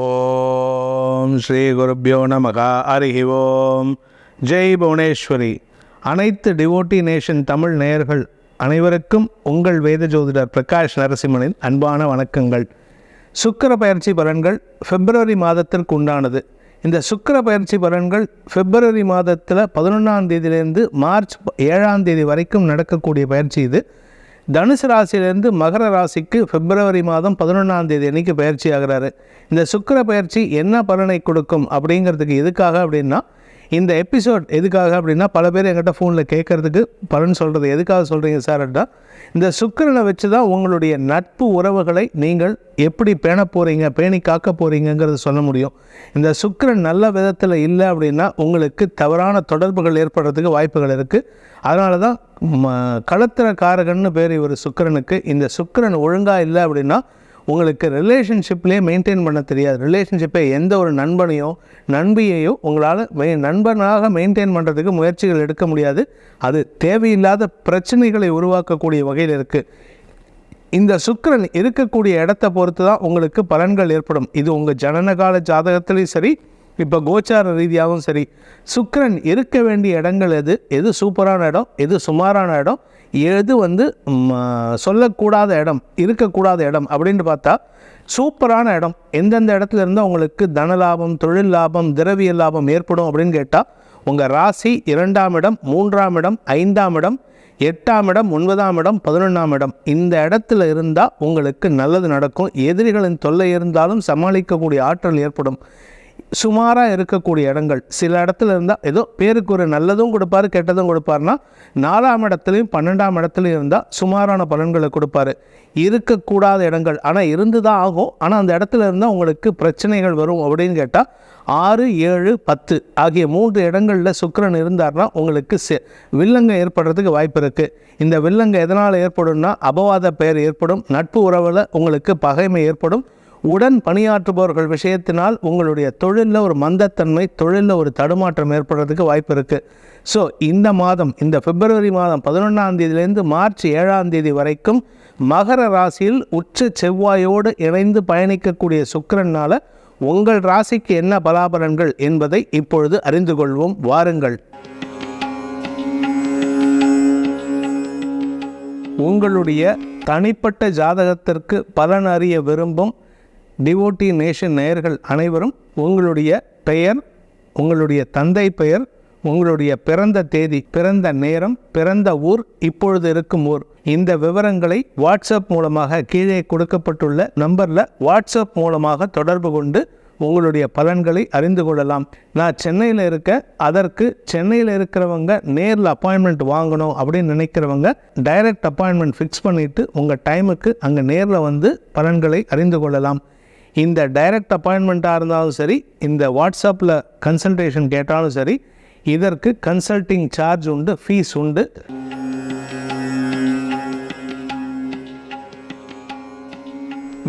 ஓம் ஸ்ரீ குருப்பியோ நமகா. அருகி ஓம். ஜெய் புவனேஸ்வரி. அனைத்து டிவோட்டி நேஷன் தமிழ் நேயர்கள் அனைவருக்கும் உங்கள் வேத ஜோதிடர் பிரகாஷ் நரசிம்மனின் அன்பான வணக்கங்கள். சுக்கர பயிற்சி பலன்கள் பிப்ரவரி மாதத்திற்கு உண்டானது. இந்த சுக்கிர பயிற்சி பலன்கள் பிப்ரவரி மாதத்தில் பதினொன்றாம் தேதியிலேருந்து மார்ச் ஏழாம் தேதி வரைக்கும் நடக்கக்கூடிய பயிற்சி இது. தனுசு ராசியிலேருந்து மகர ராசிக்கு பிப்ரவரி மாதம் பதினொன்றாம் தேதி அன்னைக்கு பயிற்சி ஆகிறாரு இந்த சுக்கிர பயிற்சி என்ன பலனை கொடுக்கும் அப்படிங்கிறதுக்கு எதுக்காக அப்படின்னா இந்த எபிசோட் எதுக்காக அப்படின்னா பல பேர் எங்கிட்ட ஃபோனில் கேட்குறதுக்கு பலன் சொல்கிறது எதுக்காக சொல்கிறீங்க சார் அப்படின்னா இந்த சுக்கரனை வச்சு தான் உங்களுடைய நட்பு உறவுகளை நீங்கள் எப்படி பேண போகிறீங்க பேணி காக்க போகிறீங்கங்கிறத சொல்ல முடியும். இந்த சுக்கிரன் நல்ல விதத்தில் இல்லை அப்படின்னா உங்களுக்கு தவறான தொடர்புகள் ஏற்படுறதுக்கு வாய்ப்புகள் இருக்குது அதனால தான் ம களத்திர காரகன்னு பேர் இவர் சுக்கிரனுக்கு. இந்த சுக்கரன் ஒழுங்காக இல்லை அப்படின்னா உங்களுக்கு ரிலேஷன்ஷிப்லேயே மெயின்டைன் பண்ண தெரியாது. ரிலேஷன்ஷிப்பை எந்த ஒரு நண்பனையோ நண்பியையோ உங்களால் மெ நண்பனாக மெயின்டைன் பண்ணுறதுக்கு முயற்சிகள் எடுக்க முடியாது. அது தேவையில்லாத பிரச்சனைகளை உருவாக்கக்கூடிய வகையில் இருக்குது இந்த சுக்கரன் இருக்கக்கூடிய இடத்த பொறுத்து தான் உங்களுக்கு பலன்கள் ஏற்படும். இது உங்கள் ஜனனகால ஜாதகத்துலேயும் சரி இப்போ கோச்சார ரீதியாகவும் சரி. சுக்கரன் இருக்க வேண்டிய இடங்கள் எது? எது சூப்பரான இடம்? எது சுமாரான இடம்? எது வந்து சொல்லக்கூடாத இடம் இருக்கக்கூடாத இடம் அப்படின்னு பார்த்தா சூப்பரான இடம். எந்தெந்த இடத்துல இருந்தால் உங்களுக்கு தன லாபம் தொழில் லாபம் திரவிய லாபம் ஏற்படும் அப்படின்னு கேட்டால் உங்கள் ராசி இரண்டாம் இடம் மூன்றாம் இடம் ஐந்தாம் இடம் எட்டாம் இடம் ஒன்பதாம் இடம் பதினொன்றாம் இடம். இந்த இடத்துல இருந்தால் உங்களுக்கு நல்லது நடக்கும். எதிரிகளின் தொல்லை இருந்தாலும் சமாளிக்கக்கூடிய ஆற்றல் ஏற்படும். சுமாராக இருக்கக்கூடிய இடங்கள். சில இடத்துல இருந்தால் ஏதோ பேருக்கு ஒரு நல்லதும் கொடுப்பாரு கெட்டதும் கொடுப்பாருன்னா நாலாம் இடத்துலையும் பன்னெண்டாம் இடத்துலையும் இருந்தால் சுமாரான பலன்களை கொடுப்பாரு. இருக்கக்கூடாத இடங்கள். ஆனால் இருந்து தான் ஆகும். ஆனால் அந்த இடத்துல இருந்தால் உங்களுக்கு பிரச்சனைகள் வரும் அப்படின்னு கேட்டால் ஆறு ஏழு பத்து ஆகிய மூன்று இடங்களில் சுக்கரன் இருந்தார்னா உங்களுக்கு செ- ஏற்படுறதுக்கு வாய்ப்பு இருக்குது இந்த வில்லங்க எதனால் ஏற்படும்னா அபவாத பெயர் ஏற்படும் நட்பு உறவில் உங்களுக்கு பகைமை ஏற்படும் உடன் பணியாற்றுபவர்கள் விஷயத்தினால் உங்களுடைய தொழிலில் ஒரு மந்தத்தன்மை தொழிலில் ஒரு தடுமாற்றம் ஏற்படுறதுக்கு வாய்ப்பு இருக்குது ஸோ இந்த மாதம் இந்த பிப்ரவரி மாதம் பதினொன்றாம் தேதியிலேருந்து மார்ச் ஏழாம் தேதி வரைக்கும் மகர ராசியில் உச்ச செவ்வாயோடு இணைந்து பயணிக்கக்கூடிய சுக்கரனால் உங்கள் ராசிக்கு என்ன பலாபலன்கள் என்பதை இப்பொழுது அறிந்து கொள்வோம். வாருங்கள். உங்களுடைய தனிப்பட்ட ஜாதகத்திற்கு பலன் அறிய விரும்பும் டிவோட்டி நேஷன் நேயர்கள் அனைவரும் உங்களுடைய பெயர் உங்களுடைய தந்தை பெயர் உங்களுடைய பிறந்த தேதி பிறந்த நேரம் பிறந்த ஊர் இப்பொழுது இருக்கும் ஊர். இந்த விவரங்களை வாட்ஸ்அப் மூலமாக கீழே கொடுக்கப்பட்டுள்ள நம்பரில் வாட்ஸ்அப் மூலமாக தொடர்பு கொண்டு உங்களுடைய பலன்களை அறிந்து கொள்ளலாம். நான் சென்னையில் இருக்க அதற்கு சென்னையில் இருக்கிறவங்க நேரில் அப்பாயின்மெண்ட் வாங்கணும் அப்படின்னு நினைக்கிறவங்க டைரக்ட் அப்பாயின்மெண்ட் ஃபிக்ஸ் பண்ணிவிட்டு உங்கள் டைமுக்கு அங்கே நேரில் வந்து பலன்களை அறிந்து கொள்ளலாம். இந்த டைரக்ட் அப்பாயின்மெண்ட்டாக இருந்தாலும் சரி இந்த வாட்ஸ்அப்பில் கன்சல்டேஷன் கேட்டாலும் சரி இதற்கு கன்சல்டிங் சார்ஜ் உண்டு ஃபீஸ் உண்டு.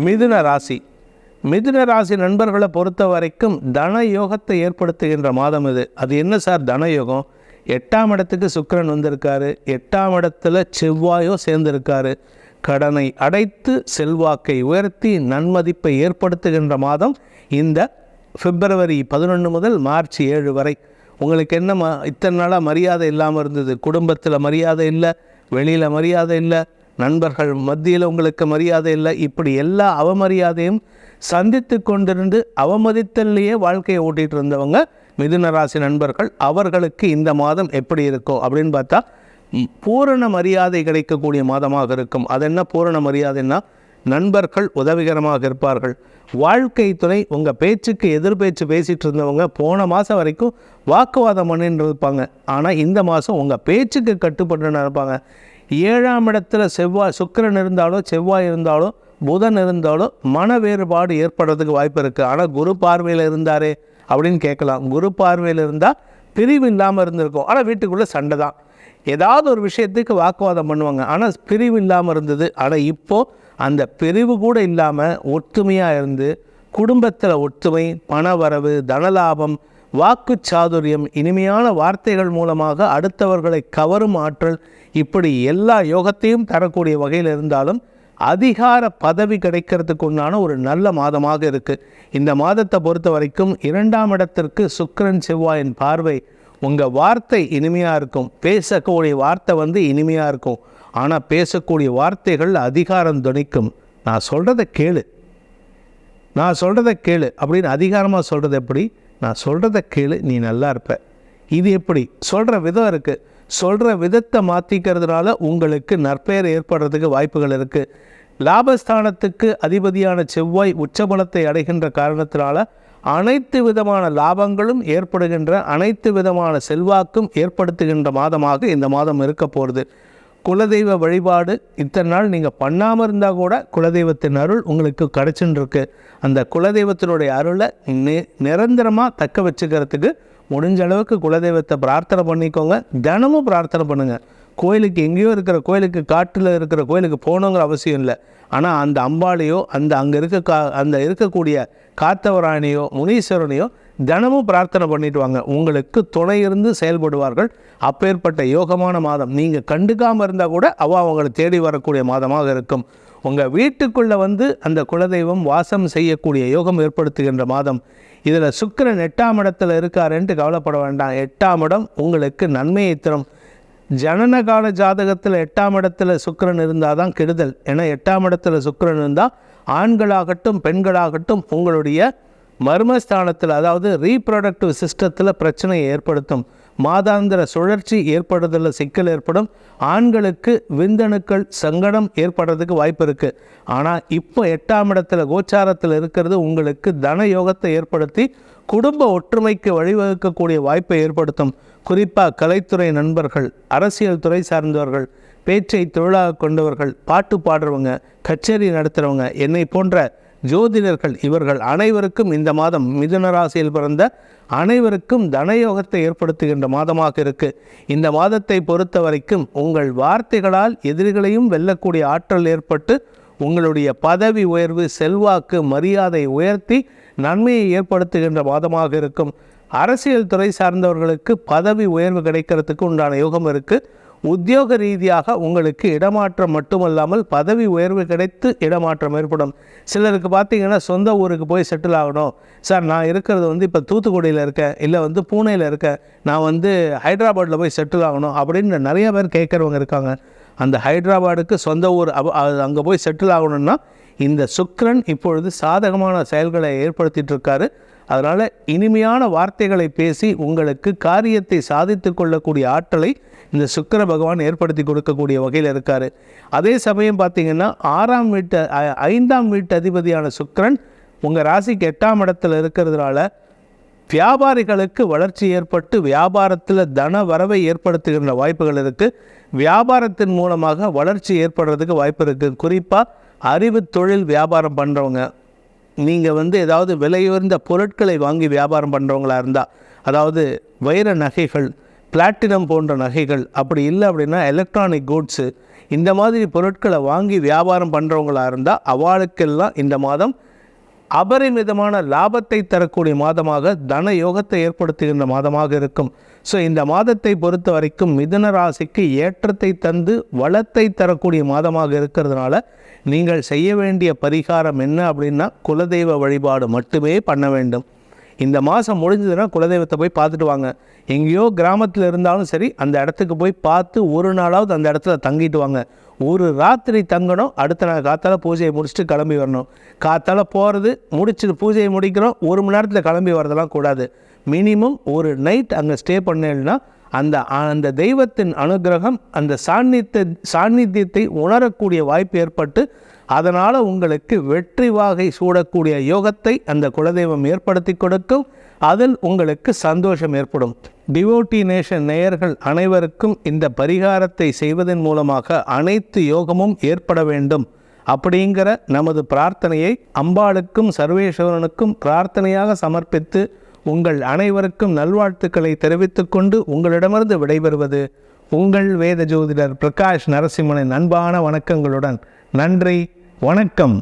மிதுன ராசி. மிதுன ராசி நண்பர்களை பொறுத்த வரைக்கும் தன யோகத்தை ஏற்படுத்துகின்ற மாதம் இது. அது என்ன சார் தன யோகம்? எட்டாம் இடத்துக்கு சுக்கரன் வந்திருக்காரு. எட்டாம் இடத்துல செவ்வாயோ சேர்ந்திருக்காரு. கடனை அடைத்து செல்வாக்கை உயர்த்தி நன்மதிப்பை ஏற்படுத்துகின்ற மாதம் இந்த பிப்ரவரி பதினொன்று முதல் மார்ச் ஏழு வரை. உங்களுக்கு என்ன ம இத்தனை நாளாக மரியாதை இல்லாமல் இருந்தது? குடும்பத்தில் மரியாதை இல்லை வெளியில் மரியாதை இல்லை நண்பர்கள் மத்தியில் உங்களுக்கு மரியாதை இல்லை. இப்படி எல்லா அவமரியாதையும் சந்தித்து கொண்டிருந்து அவமதித்தல்லையே வாழ்க்கையை ஓட்டிகிட்டு இருந்தவங்க மிதுன ராசி நண்பர்கள் அவர்களுக்கு இந்த மாதம் எப்படி இருக்கும் அப்படின்னு பார்த்தா பூரண மரியாதை கிடைக்கக்கூடிய மாதமாக இருக்கும். அது என்ன பூரண மரியாதைன்னா நண்பர்கள் உதவிகரமாக இருப்பார்கள். வாழ்க்கை துணை உங்கள் பேச்சுக்கு எதிர் பேச்சு பேசிகிட்டு இருந்தவங்க போன மாதம் வரைக்கும் வாக்குவாதம் பண்ணிட்டு இருப்பாங்க. ஆனால் இந்த மாதம் உங்கள் பேச்சுக்கு கட்டுப்பட்டுன்னு இருப்பாங்க. ஏழாம் இடத்துல செவ்வாய் சுக்கிரன் இருந்தாலோ செவ்வாய் இருந்தாலோ புதன் இருந்தாலோ மன வேறுபாடு ஏற்படுறதுக்கு வாய்ப்பு இருக்குது ஆனால் குரு பார்வையில் இருந்தாரே அப்படின்னு கேட்கலாம். குரு பார்வையில் இருந்தால் பிரிவு இல்லாமல் இருந்திருக்கும். ஆனால் வீட்டுக்குள்ளே சண்டை தான். ஏதாவது ஒரு விஷயத்துக்கு வாக்குவாதம் பண்ணுவாங்க. ஆனால் பிரிவு இல்லாமல் இருந்தது. ஆனால் இப்போது அந்த பிரிவு கூட இல்லாமல் ஒற்றுமையாக இருந்து குடும்பத்தில் ஒற்றுமை பணவரவு தனலாபம் வாக்கு சாதுரியம் இனிமையான வார்த்தைகள் மூலமாக அடுத்தவர்களை கவரும் ஆற்றல் இப்படி எல்லா யோகத்தையும் தரக்கூடிய வகையில் இருந்தாலும் அதிகார பதவி கிடைக்கிறதுக்கு உண்டான ஒரு நல்ல மாதமாக இருக்குது இந்த மாதத்தை பொறுத்த வரைக்கும் இரண்டாம் இடத்திற்கு சுக்கரன் செவ்வாயின் பார்வை உங்கள் வார்த்தை இனிமையாக இருக்கும். பேசக்கூடிய வார்த்தை வந்து இனிமையாக இருக்கும். ஆனால் பேசக்கூடிய வார்த்தைகள் அதிகாரம் துணிக்கும். நான் சொல்கிறத கேளு. நான் சொல்கிறத கேளு அப்படின்னு அதிகாரமாக சொல்கிறது எப்படி? நான் சொல்கிறத கேளு நீ நல்லா இருப்ப. இது எப்படி? சொல்கிற விதம் இருக்குது சொல்கிற விதத்தை மாற்றிக்கிறதுனால உங்களுக்கு நற்பெயர் ஏற்படுறதுக்கு வாய்ப்புகள் இருக்குது லாபஸ்தானத்துக்கு அதிபதியான செவ்வாய் உச்சபலத்தை அடைகின்ற காரணத்தினால அனைத்து விதமான லாபங்களும் ஏற்படுகின்ற அனைத்து விதமான செல்வாக்கும் ஏற்படுத்துகின்ற மாதமாக இந்த மாதம் இருக்க போகிறது. குலதெய்வ வழிபாடு இத்தனை நாள் நீங்கள் பண்ணாமல் இருந்தால் கூட குலதெய்வத்தின் அருள் உங்களுக்கு கிடச்சின்னு அந்த குலதெய்வத்தினுடைய அருளை நி நிரந்தரமாக தக்க வச்சுக்கிறதுக்கு முடிஞ்ச அளவுக்கு குலதெய்வத்தை பிரார்த்தனை பண்ணிக்கோங்க. தினமும் பிரார்த்தனை பண்ணுங்கள் கோயிலுக்கு எங்கேயோ இருக்கிற கோயிலுக்கு காட்டில் இருக்கிற கோயிலுக்கு போகணுங்கிற அவசியம் இல்லை. ஆனால் அந்த அம்பாளையோ அந்த அங்கே இருக்க கா அந்த இருக்கக்கூடிய காத்தவராணியோ முனீஸ்வரனையோ தினமும் பிரார்த்தனை பண்ணிட்டு வாங்க. உங்களுக்கு துணை இருந்து செயல்படுவார்கள். அப்பேற்பட்ட யோகமான மாதம். நீங்கள் கண்டுக்காமல் இருந்தால் கூட அவள் அவங்களை தேடி வரக்கூடிய மாதமாக இருக்கும். உங்கள் வீட்டுக்குள்ளே வந்து அந்த குலதெய்வம் வாசம் செய்யக்கூடிய யோகம் ஏற்படுத்துகின்ற மாதம். இதில் சுக்கிரன் எட்டாம் இடத்துல இருக்காருன்ட்டு கவலைப்பட வேண்டாம். எட்டாம் இடம் உங்களுக்கு நன்மையை தரும். ஜனனகால ஜாதகத்தில் எட்டாம் இடத்துல சுக்கரன் இருந்தால் தான் கெடுதல். ஏன்னா எட்டாம் இடத்துல சுக்கரன் இருந்தால் ஆண்களாகட்டும் பெண்களாகட்டும் உங்களுடைய மர்மஸ்தானத்தில் அதாவது ரீப்ரொடக்டிவ் சிஸ்டத்தில் பிரச்சனையை ஏற்படுத்தும். மாதாந்திர சுழற்சி ஏற்படுறதில் சிக்கல் ஏற்படும். ஆண்களுக்கு விந்தணுக்கள் சங்கடம் ஏற்படுறதுக்கு வாய்ப்பு இருக்குது ஆனால் இப்போ எட்டாம் இடத்துல கோச்சாரத்தில் இருக்கிறது உங்களுக்கு தன யோகத்தை ஏற்படுத்தி குடும்ப ஒற்றுமைக்கு வழிவகுக்கக்கூடிய வாய்ப்பை ஏற்படுத்தும். குறிப்பாக கலைத்துறை நண்பர்கள் அரசியல் துறை சார்ந்தவர்கள் பேச்சை தொழிலாக கொண்டவர்கள் பாட்டு பாடுறவங்க கச்சேரி நடத்துகிறவங்க என்னை போன்ற ஜோதிடர்கள் இவர்கள் அனைவருக்கும் இந்த மாதம் மிதுன ராசியில் பிறந்த அனைவருக்கும் தனயோகத்தை ஏற்படுத்துகின்ற மாதமாக இருக்கு. இந்த மாதத்தை பொறுத்த வரைக்கும் உங்கள் வார்த்தைகளால் எதிரிகளையும் வெல்லக்கூடிய ஆற்றல் ஏற்பட்டு உங்களுடைய பதவி உயர்வு செல்வாக்கு மரியாதை உயர்த்தி நன்மையை ஏற்படுத்துகின்ற மாதமாக இருக்கும். அரசியல் துறை சார்ந்தவர்களுக்கு பதவி உயர்வு கிடைக்கிறதுக்கு உண்டான யோகம் இருக்குது உத்தியோக ரீதியாக உங்களுக்கு இடமாற்றம் மட்டுமல்லாமல் பதவி உயர்வு கிடைத்து இடமாற்றம் ஏற்படும். சிலருக்கு பார்த்தீங்கன்னா சொந்த ஊருக்கு போய் செட்டில் ஆகணும். சார் நான் இருக்கிறது வந்து இப்போ தூத்துக்குடியில் இருக்கேன். இல்லை வந்து பூனேயில் இருக்கேன். நான் வந்து ஹைதராபாத்தில் போய் செட்டில் ஆகணும். அப்படின்னு நிறைய பேர் கேட்குறவங்க இருக்காங்க. அந்த ஹைதராபாடுக்கு சொந்த ஊர் அங்கே போய் செட்டில் ஆகணும்னா இந்த சுக்ரன் இப்பொழுது சாதகமான செயல்களை ஏற்படுத்திகிட்டு இருக்காரு. அதனால் இனிமையான வார்த்தைகளை பேசி உங்களுக்கு காரியத்தை சாதித்து கொள்ளக்கூடிய ஆற்றலை இந்த சுக்கிர பகவான் ஏற்படுத்தி கொடுக்கக்கூடிய வகையில் இருக்கார். அதே சமயம் பார்த்தீங்கன்னா ஆறாம் வீட்டு ஐந்தாம் வீட்டு அதிபதியான சுக்கரன் உங்கள் ராசிக்கு எட்டாம் இடத்துல இருக்கிறதுனால வியாபாரிகளுக்கு வளர்ச்சி ஏற்பட்டு வியாபாரத்தில் தன வரவை ஏற்படுத்துகின்ற வாய்ப்புகள் இருக்குது வியாபாரத்தின் மூலமாக வளர்ச்சி ஏற்படுறதுக்கு வாய்ப்பு இருக்குது குறிப்பாக அறிவு தொழில் வியாபாரம் பண்ணுறவங்க நீங்கள் வந்து ஏதாவது விலையுயர்ந்த பொருட்களை வாங்கி வியாபாரம் பண்ணுறவங்களா இருந்தால் அதாவது வைர நகைகள் பிளாட்டினம் போன்ற நகைகள் அப்படி இல்லை அப்படின்னா எலக்ட்ரானிக் கூட்ஸு இந்த மாதிரி பொருட்களை வாங்கி வியாபாரம் பண்ணுறவங்களா இருந்தால் அவளுக்கெல்லாம் இந்த மாதம் அபரிமிதமான லாபத்தை தரக்கூடிய மாதமாக தன யோகத்தை ஏற்படுத்துகின்ற மாதமாக இருக்கும். ஸோ இந்த மாதத்தை பொறுத்த வரைக்கும் மிதன ராசிக்கு ஏற்றத்தை தந்து வளத்தை தரக்கூடிய மாதமாக இருக்கிறதுனால நீங்கள் செய்ய வேண்டிய பரிகாரம் என்ன அப்படின்னா குலதெய்வ வழிபாடு மட்டுமே பண்ண வேண்டும். இந்த மாதம் முடிஞ்சதுன்னா குலதெய்வத்தை போய் பார்த்துட்டு வாங்க. எங்கேயோ கிராமத்தில் இருந்தாலும் சரி அந்த இடத்துக்கு போய் பார்த்து ஒரு நாளாவது அந்த இடத்துல தங்கிட்டு வாங்க. ஒரு ராத்திரி தங்கணும் அடுத்த நாள் காத்தால பூஜையை முடிச்சுட்டு கிளம்பி வரணும். காத்தால போகிறது முடிச்சுட்டு பூஜையை முடிக்கிறோம் ஒரு மணி நேரத்தில் கிளம்பி வரதெல்லாம் கூடாது. மினிமம் ஒரு நைட் அங்கே ஸ்டே பண்ணேன்னா அந்த அந்த தெய்வத்தின் அனுகிரகம் அந்த சாநித்த சாநித்தியத்தை உணரக்கூடிய வாய்ப்பு ஏற்பட்டு அதனால் உங்களுக்கு வெற்றி வாகை சூடக்கூடிய யோகத்தை அந்த குலதெய்வம் ஏற்படுத்தி கொடுக்கும். அதில் உங்களுக்கு சந்தோஷம் ஏற்படும். டிவோட்டி நேஷன் நேயர்கள் அனைவருக்கும் இந்த பரிகாரத்தை செய்வதன் மூலமாக அனைத்து யோகமும் ஏற்பட வேண்டும். அப்படிங்கிற நமது பிரார்த்தனையை அம்பாளுக்கும் சர்வேஸ்வரனுக்கும் பிரார்த்தனையாக சமர்ப்பித்து உங்கள் அனைவருக்கும் நல்வாழ்த்துக்களை தெரிவித்துக்கொண்டு உங்களிடமிருந்து விடைபெறுவது உங்கள் வேத ஜோதிடர் பிரகாஷ் நரசிம்மனின் அன்பான வணக்கங்களுடன் நன்றி. வணக்கம்.